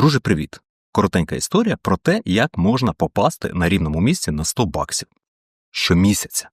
Друже, привіт! Коротенька історія про те, як можна попасти на рівному місці на 100 баксів щомісяця.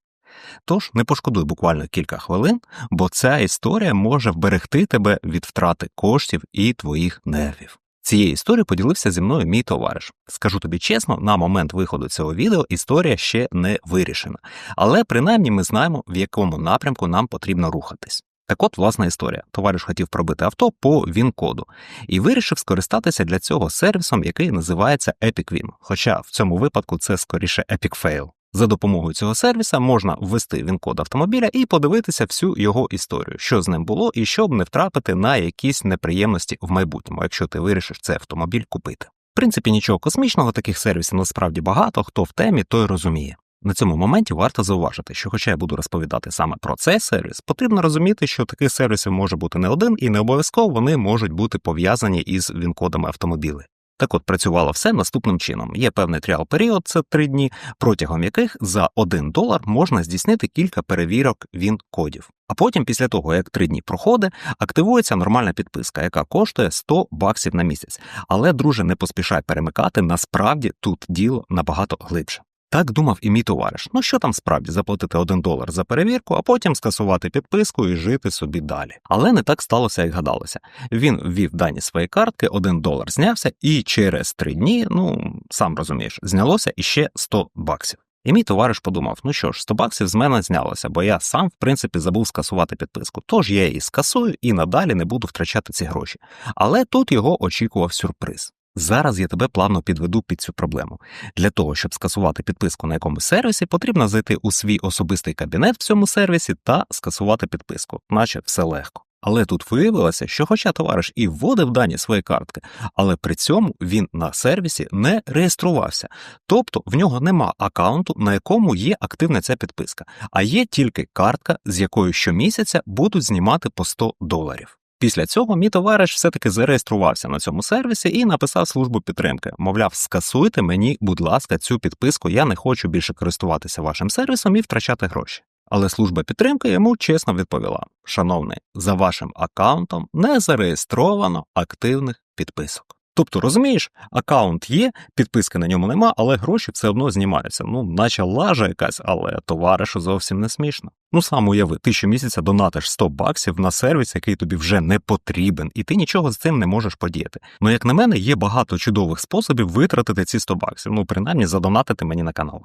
Тож не пошкодуй буквально кілька хвилин, бо ця історія може вберегти тебе від втрати коштів і твоїх нервів. Цією історією поділився зі мною мій товариш. Скажу тобі чесно, на момент виходу цього відео історія ще не вирішена, але принаймні ми знаємо, в якому напрямку нам потрібно рухатись. Так от, власна історія. Товариш хотів пробити авто по ВІН-коду і вирішив скористатися для цього сервісом, який називається EpicWin. Хоча в цьому випадку це скоріше Epic Fail. За допомогою цього сервіса можна ввести він-код автомобіля і подивитися всю його історію, що з ним було, і щоб не втрапити на якісь неприємності в майбутньому, якщо ти вирішиш цей автомобіль купити. В принципі, нічого космічного, таких сервісів насправді багато, хто в темі, той розуміє. На цьому моменті варто зауважити, що, хоча я буду розповідати саме про цей сервіс, потрібно розуміти, що таких сервісів може бути не один, і не обов'язково вони можуть бути пов'язані із він-кодами автомобілів. Так от працювало все наступним чином. Є певний тріал період, це три дні, протягом яких за один долар можна здійснити кілька перевірок він кодів. А потім, після того, як три дні проходить, активується нормальна підписка, яка коштує 100 баксів на місяць. Але, друже, не поспішай перемикати, насправді тут діло набагато глибше. Так думав і мій товариш. Ну що там справді заплатити один долар за перевірку, а потім скасувати підписку і жити собі далі. Але не так сталося, як гадалося. Він ввів дані своєї картки, один долар знявся, і через три дні, ну сам розумієш, знялося іще 100 баксів. І мій товариш подумав: ну що ж, 100 баксів з мене знялося, бо я сам, в принципі, забув скасувати підписку. Тож я її скасую і надалі не буду втрачати ці гроші. Але тут його очікував сюрприз. Зараз я тебе плавно підведу під цю проблему. Для того, щоб скасувати підписку на якомусь сервісі, потрібно зайти у свій особистий кабінет в цьому сервісі та скасувати підписку, наче все легко. Але тут виявилося, що, хоча товариш і вводив дані своєї картки, але при цьому він на сервісі не реєструвався, тобто в нього нема аккаунту, на якому є активна ця підписка, а є тільки картка, з якою щомісяця будуть знімати по 100 доларів. Після цього мій товариш все-таки зареєструвався на цьому сервісі і написав службу підтримки. Мовляв, скасуйте мені, будь ласка, цю підписку. Я не хочу більше користуватися вашим сервісом і втрачати гроші. Але служба підтримки йому чесно відповіла: шановний, за вашим аккаунтом не зареєстровано активних підписок. Тобто, розумієш, аккаунт є, підписки на ньому нема, але гроші все одно знімаються. Ну, наче лажа якась, але товаришу зовсім не смішно. Ну сам уяви, ти щомісяця донатиш 100 баксів на сервіс, який тобі вже не потрібен, і ти нічого з цим не можеш подіяти. Ну, як на мене, є багато чудових способів витратити ці 100 баксів, ну принаймні задонатити мені на канал.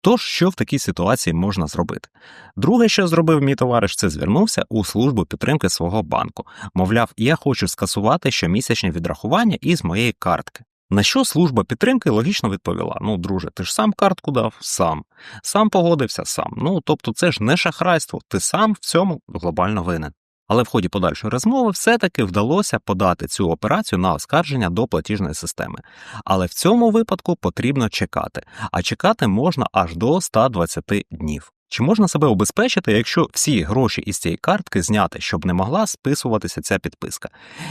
Тож, що в такій ситуації можна зробити? Друге, що зробив мій товариш, це звернувся у службу підтримки свого банку. Мовляв, я хочу скасувати щомісячні відрахування із моєї картки. На що служба підтримки логічно відповіла: Ну, друже, ти ж сам картку дав, сам, сам погодився сам. Ну тобто, це ж не шахрайство, ти сам в цьому глобально винен. Але в ході подальшої розмови все-таки вдалося подати цю операцію на оскарження до платіжної системи. Але в цьому випадку потрібно чекати, а чекати можна аж до 120 днів. Чи можна себе обезпечити, якщо всі гроші із цієї картки зняти, щоб не могла списуватися ця підписка?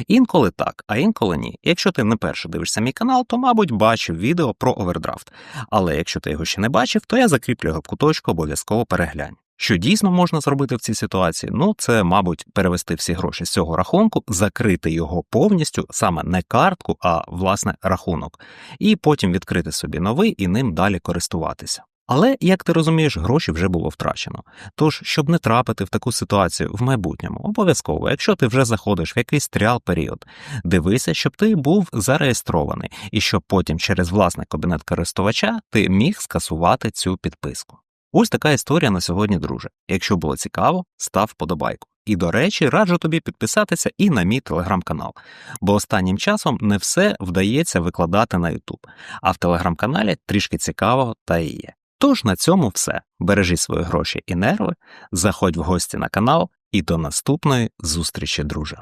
Інколи так, а інколи ні. Якщо ти не перше дивишся мій канал, то, мабуть, бачив відео про овердрафт. Але якщо ти його ще не бачив, то я закріплю його в куточку, обов'язково переглянь. Що дійсно можна зробити в цій ситуації? Ну, це, мабуть, перевести всі гроші з цього рахунку, закрити його повністю, саме не картку, а власне рахунок, і потім відкрити собі новий і ним далі користуватися. Але, як ти розумієш, гроші вже було втрачено. Тож, щоб не трапити в таку ситуацію в майбутньому, обов'язково, якщо ти вже заходиш в якийсь тріал період, дивися, щоб ти був зареєстрований і щоб потім через власний кабінет користувача ти міг скасувати цю підписку. Ось така історія на сьогодні, друже. Якщо було цікаво, став вподобайку. І, до речі, раджу тобі підписатися і на мій телеграм-канал, бо останнім часом не все вдається викладати на YouTube, а в телеграм-каналі трішки цікавого та і є. Тож на цьому все. Бережи свої гроші і нерви, заходь в гості на канал і до наступної зустрічі, друже.